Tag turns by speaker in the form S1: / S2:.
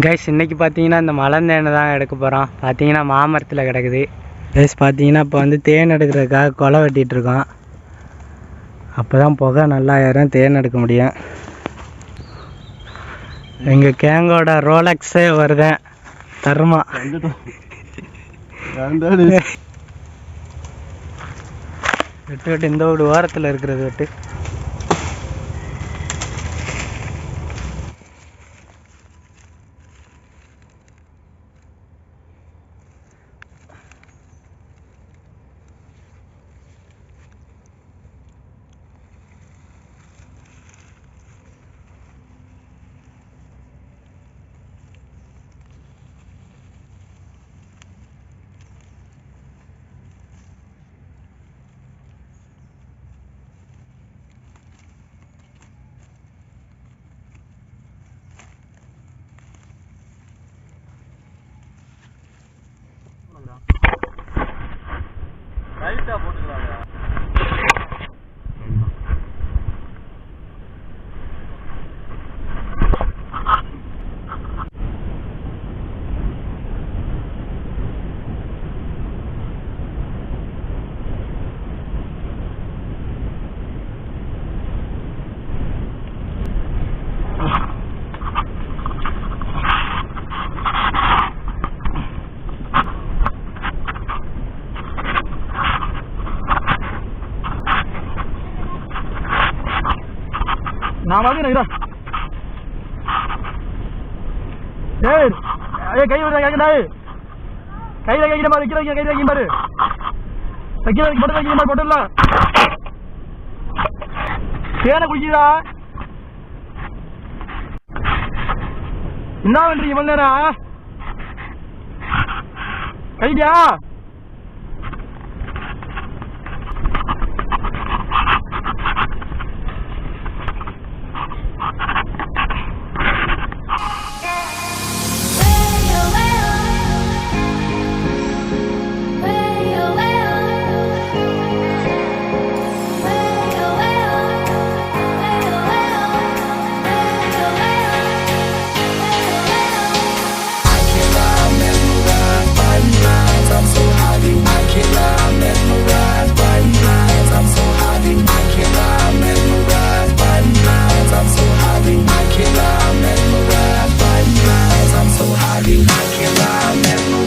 S1: Guys இன்னைக்கு பார்த்தீங்கன்னா இந்த மலந்தேனை தான் எடுக்க போகிறோம் பார்த்தீங்கன்னா மாமரத்தில் கிடக்குது. கைஸ் பார்த்தீங்கன்னா இப்போ வந்து தேன் எடுக்கிறதுக்காக கொலை வெட்டிட்டு இருக்கோம். அப்போ தான் புகை நல்லா ஏறும் தேன் எடுக்க முடியும். எங்கள் கேங்கோட ரோலக்ஸே வருதேன் தருமா. வெட்டு வெட்டு இந்த ஒரு ஓரத்தில் இருக்கிறது வெட்டு. Dobra.
S2: நான் வாங்க நிக்கிறா ஏய் ஏய் கை விட கை டேய் கை மாதிரி பாரு கீழ வைக்கிற கை வைக்க பாரு. வைக்கிற வைக்க போட்டு வைக்க பாரு போட்டுல தேனை குடிக்கிறா. என்ன பண்றீங்க இவ்வளவு நேரம்? கைடியா?